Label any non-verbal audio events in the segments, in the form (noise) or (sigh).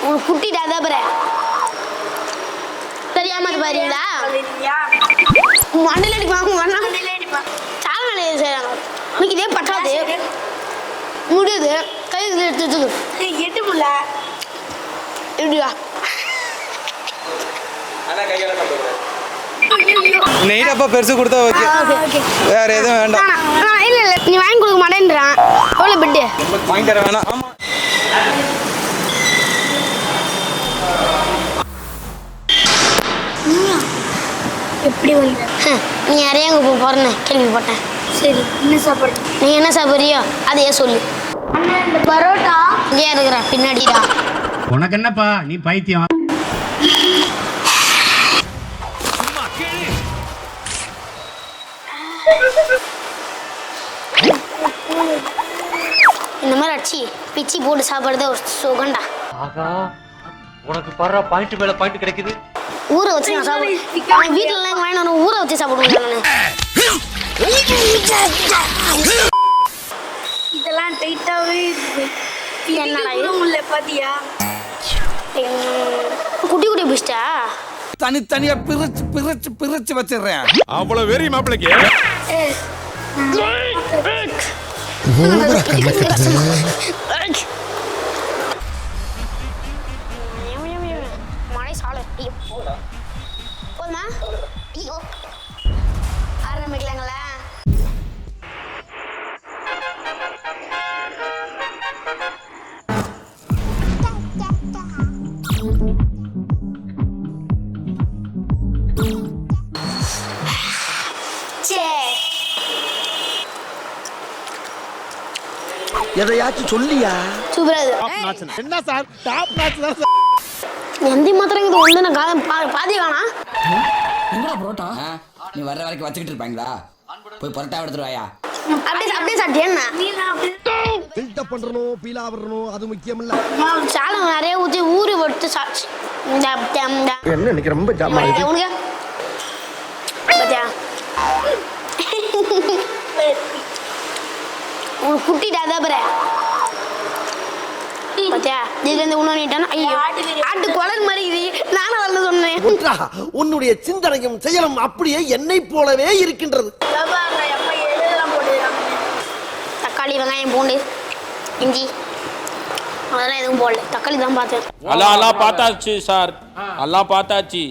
உங்களுக்கு குட்டிட்டு அதான் பாரு தெரியாம அது பாருங்களா? மண்டல அடிப்பாங்க மண்ணா சால நிலையை செய்யறாங்க. இன்னைக்கு இதே பட்டாது முடியுது. கை எடுத்து எட்டு முல்ல இப்படியா நெய்டப்பா பெருசு கொடுத்தா ஓகே. வேற எதுவும் வேண்டாம். இல்ல இல்ல. நீ வாங்கி கொடுக்க மாட்டேன்றான். எவ்வளோ பெட்டு? வாங்கி தர வேணாம் ஆமா எப்படி வந்து நீ யாரையும் அங்கே போகிறேன்னு கேள்விப்பட்டேன். சரி என்ன சாப்பாடு? நீ என்ன சாப்பிட்றியோ அதையே சொல்லு. அண்ணா இந்த பரோட்டா? இங்கே இருக்கிறா பின்னாடிடா. உனக்கு என்னப்பா நீ பைத்தியம்? இந்த மாதிரி அடிச்சு பிச்சி போட்டு சாப்பிட்றது ஒரு சுகண்டா. ஆகா உனக்கு படுற பாயிண்ட் மேல பாயிண்ட் கிடைக்குது. ஊற வச்சு நான் சாப்பிடுவேன் அவன் வீட்டிலலாம் வாங்கிட்டு வந்து ஊற வச்சு சாப்பிடுவேன் நான். இதெல்லாம் டைட்டாவே என்னடா இது? முல்ல பாத்தியா? குட்டி குட்டி பிடிச்சிட்டா தனித்தனியா பிரிச்சு பிரிச்சு பிரிச்சு வச்சிடுறேன். அவ்வளவு வெறி மாப்பிளைக்கு? போதுமா ஐயோ. ஆரம்பிக்கலாங்களா? சே எதையாச்சும் சொல்லியா? சூப்பரா இது என்ன சார்? டாப் நாச் தான் எந்த மாத்திரம் இது ஒன்று நான் காலம் பா பாதி காணா நீ வர்ற வரைக்கும் வச்சுக்கிட்டு இருப்பாங்களா? போய் பரோட்டா எடுத்துட்டு வாயா அப்படியே அப்படியே என்ன? பில்டப் பண்றணும் பீலா வரணும் அது முக்கியம் இல்ல சாலம் நிறைய ஊறி வட்டு சாச்சு என்ன இன்னைக்கு ரொம்ப ஜாமா உனக்கு? பாத்தியா? உனக்கு குட்டிட்டு அதான் பாரு பாத்தியா? இதுல இருந்து உணவு நீட்டானா ஐயோ ஆட்டு குழல் மாதிரி இது. நானும் வரல சொன்னேன். உன்னுடைய சிந்தனையும் செயலும் அப்படியே என்னை போலவே இருக்கின்றது. தக்காளி வெங்காயம் பூண்டு இஞ்சி. அதெல்லாம் எதுவும் போடல. தக்காளி தான் பார்த்தேன். அல்லாம் அல்லாம் பார்த்தாச்சு சார். எல்லாம் பார்த்தாச்சு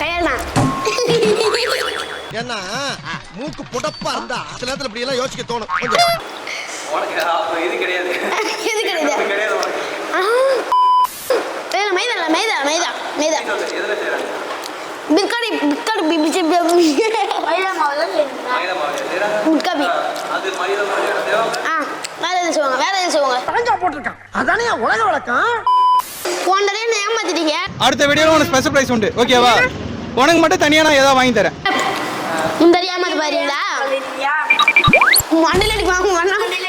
கையால் தான் ஏன்னா மூக்கு புடப்பா இருந்தா சில நேரத்துல இப்படி எல்லாம் யோசிக்க தோணும். எது கிடையாது. (laughs) ஆ. வேற மைதா இல்ல மைதா மைதா மைதா. பிற்காடி பிற்காடி பி- பி- பி- மைதா மாவு தான் செய்யணுங்களா பிற்காபி ஆ வேற எது செய்வாங்க வேற எது செய்வாங்க பழஞ்சா போட்டிருக்கான். அதானே உலக வழக்கம்? போன தடவை ஏமாத்திட்டீங்க? அடுத்த வீடியோல உனக்கு ஸ்பெஷல் ப்ரைஸ் உண்டு. ஓகேவா உனக்கு மட்டும் தனியா நான் ஏதாவது வாங்கி தரேன். இந்த தடவை ஏமாத்தி பாருங்களா சரியா மண்டையில் அடிப்பாங்க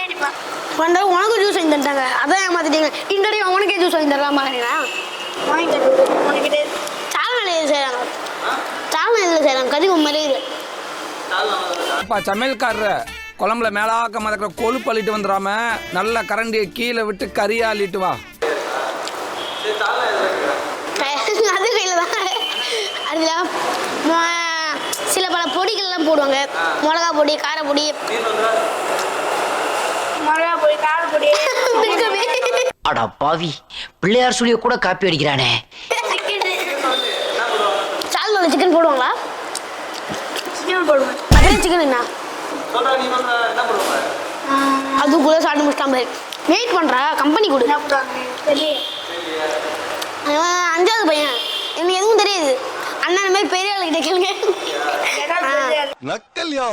அடிப்பான் தடவை உனக்கு ஜூஸ் வாங்கி தந்துட்டாங்க. அதான் ஏமாத்திட்டீங்க. இந்த தடவை உனக்கே ஜூஸ் வாங்கி தரலாமா உனக்கிட்ட சால் நிலையில் செய்கிறாங்க சால் நிலையில் செய்கிறாங்க கதிவு மறையுது அப்பா சமையல்காரர் குழம்புல மேலாக்க மதக்கிற கொழுப்பு அள்ளிட்டு வந்துடாம நல்ல கரண்டியை கீழே விட்டு கறியா அள்ளிட்டு வா. அது கையில் தான். அதில் சில பல பொடிகள்லாம் போடுவாங்க. மிளகா பொடி கார பொடி. மிளகா பொடி கார பொடி. அடா பாவி. பிள்ளையார் சொல்லிய கூட காப்பி அடிக்கிறானே. சால் நல்ல சிக்கன் போடுவாங்களா? சிக்கன் போடுவேன் மட்டன் சிக்கன் என்ன? அதுக்குள்ளே சாப்பிட்டு முடிச்சிட்டான் வெயிட் பண்ணுறா கம்பெனி கொடு. என்ன அஞ்சாவது பையன். எனக்கு எதுவும் தெரியாது. அண்ணன் மாதிரி பெரிய ஆளுகிட்ட கேளுங்க. நக்கல்யா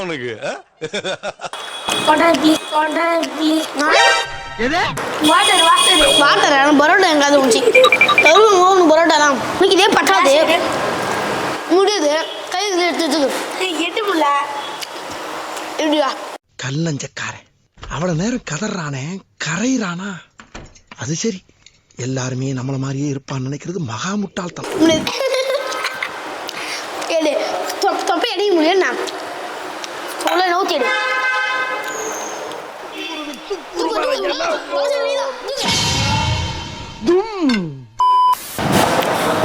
ப்ளீஸ் வாட்டர் வாட்டர். வாட்டர் ஆனால் பரோட்டா எங்காவது உச்சி எவ்வளோ மூணு பரோட்டா தான் இன்னைக்கு இதே பட்டாது முடியுது. கை எட்டு முல்ல கல்லஞ்சக்காரன். நேரம் கதறானே கரையிறானா? அது சரி. எல்லாருமே நம்மள மாதிரியே இருப்பான்னு நினைக்கிறது மகா முட்டாள்தனம். அடிக்க முடியும் நான் நோக்கி எடு.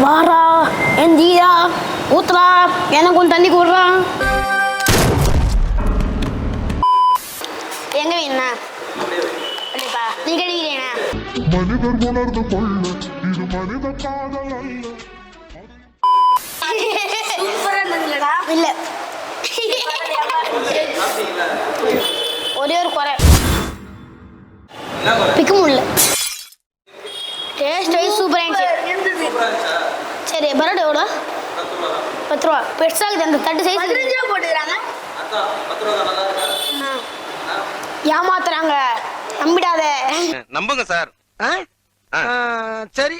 வாரா எந்தியா ஊத்துறா எனக்கு கொஞ்சம் தண்ணி கூடுறா. எங்க வீணா? நீ கழுவிறேனா சூப்பரா (laughs) பிக்க முடியல. டேஸ்ட் வைஸ் சூப்பரா இருந்துச்சு? சரி பரோட்டா எவ்வளோ? பத்து ரூபா பெருசாகுது அந்த தட்டு சைஸ் பதினஞ்சு ரூபா போட்டுக்கிறாங்க ஏமாத்துறாங்க. நம்பிடாத. நம்புங்க சார். சரி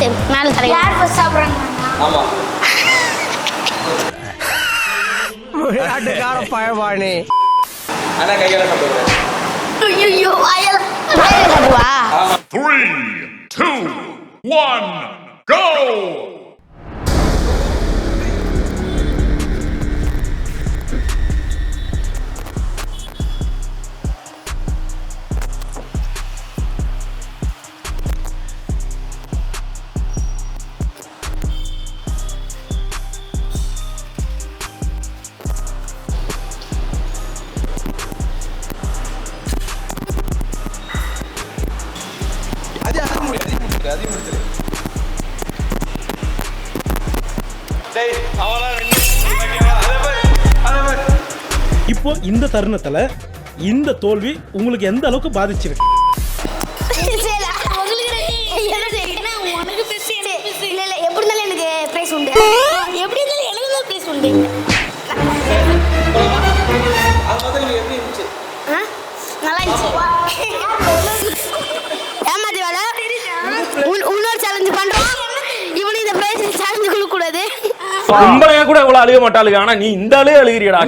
சரி, மேல தலை யார் ஃபர்ஸ்ட் சாப்பிடுறாங்க? (laughs) பழவானே ஐயோ வாயல வாயில காட்டுவா இப்போ இந்த தருணத்துல இந்த தோல்வி உங்களுக்கு எந்த அளவுக்கு பாதிச்சிருக்கு? இல்ல இல்ல எப்படி இருந்தாலும் எனக்கு பிரைஸ் உண்டு. எப்படி இருந்தாலும் எனக்கு தான் பிரைஸ் உண்டு. பொம்பளைங்க கூட இவ்வளவு அழுக மாட்டாளுங்க. ஆனா நீ இந்த ஆளே அழுகிறியடா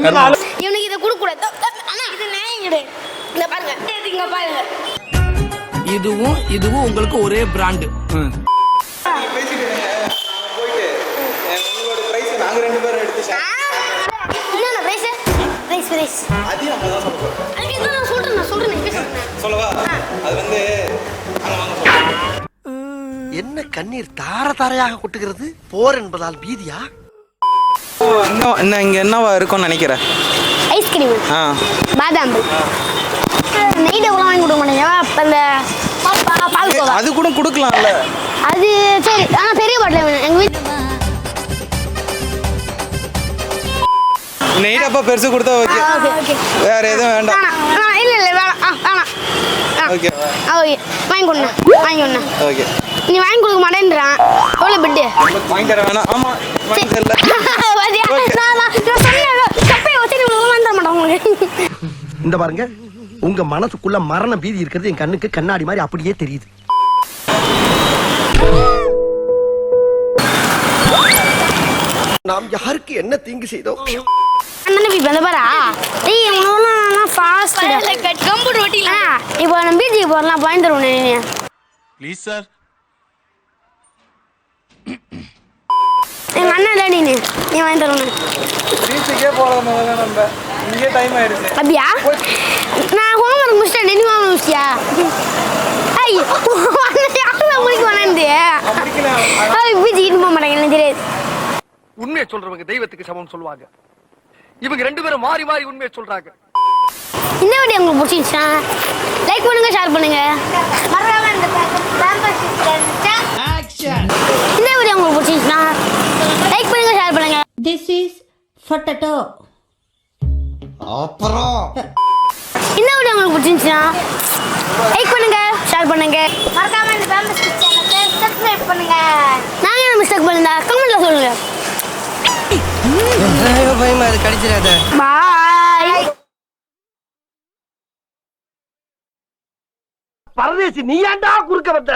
இவனுக்கு இதை கொடுக்க கூடாது. ஆனா இது நியாயம் கிடையாது பாருங்க. இங்க பாருங்க. இதுவும் இதுவும் உங்களுக்கு ஒரே பிராண்டு. என்ன கண்ணீர் தார தாரையாக கொட்டுகிறது? போர் என்பதால் பீதியா? இன்னும் இன்னும் இங்க என்னவா இருக்கும்னு நினைக்கிறேன்? ஐஸ்கிரீம் ஆ. பாதாம். நெய் டபுள் வாங்கி கொடுக்க மாட்டேங்க. அப்போ இந்த பா- பால் கோவா அது கூட கொடுக்கலாம்ல. அது சரி. ஆனால் பெரிய பாட்டில் வேணும். எங்கள் வீட்டு நெய் டப்பா பெருசு கொடுத்தா ஓகே. வேற எதுவும் வேண்டாம். இல்லை இல்லை வேணாம். ஆ வேணாம். ஆ. ஓகே ஆ ஓகே. வாங்கி கொடுண்ணா. வாங்கி கொடுண்ணா. ஓகே. நீ வாங்கி கொடுக்க மாட்டேன்றான். எவ்வளோ பெட்டு? வாங்கி தர வேணாம். ஆமா வாங்கி தரல பாத்தியா? Okay. நான் நான் நான் சொன்னேன் கப்பையை வச்சு நீ வாங்கி தர மாட்டேன் உங்களுக்கு இந்த பாருங்க உங்க மனசுக்குள்ள மரண பீதி இருக்கிறது என் கண்ணுக்கு கண்ணாடி மாதிரி அப்படியே தெரியுது. நாம் யாருக்கு என்ன தீங்கு செய்தோம்? அண்ணன் இப்போ இந்த பாரா டேய் உனக்கு ஃபாஸ்ட் கம்ப்யூட்டர் ஓட்டில இப்போ நம்ம போறலாம் தருவோம் நீ ப்ளீஸ் சார். எங்க அண்ணன் டாடி நீ நீ தருவோம் பீச்சுக்கே நம்ம இங்கே டைம் ஆயிடுச்சு. அப்படியா? நான் ஹோம்ஒர்க் முடிச்சிட்டேன். நீ வாங்க முடிச்சியா ஐயோ யாரும் முடிக்க வேணாந்து பீச்சுக்கு இட்டு போக மாட்டாங்க தெரியாது. உண்மையை சொல்றவங்க தெய்வத்துக்கு சமம் சொல்லுவாங்க. இவங்க ரெண்டு பேரும் மாறி மாறி உண்மையை சொல்றாங்க. இந்த வீடியோ உங்களுக்கு பிடிச்சிருந்துச்சா? லைக் பண்ணுங்க ஷேர் பண்ணுங்க. மறக்காம இந்த பேம்பர் சிஸ்டம் இந்த வீடியோ உங்களுக்கு பிடிச்சிருந்துச்சா? லைக் பண்ணுங்க ஷேர் பண்ணுங்க. திஸ் இஸ் பொட்டேட்டோ இந்த வீடியோ உங்களுக்கு பிடிச்சிருந்துச்சா லைக் பண்ணுங்க ஷேர் பண்ணுங்க. மறக்காம இந்த பேம்பர் சேனலை சப்ஸ்கிரைப் பண்ணுங்க. நாங்க என்ன மிஸ்டேக் பண்ணிருந்தா? கமெண்ட்ல சொல்லுங்க. பயமா அது கடிச்சிடாத பாய் பரதேசி நீ ஏன்டா குறுக்க வந்த?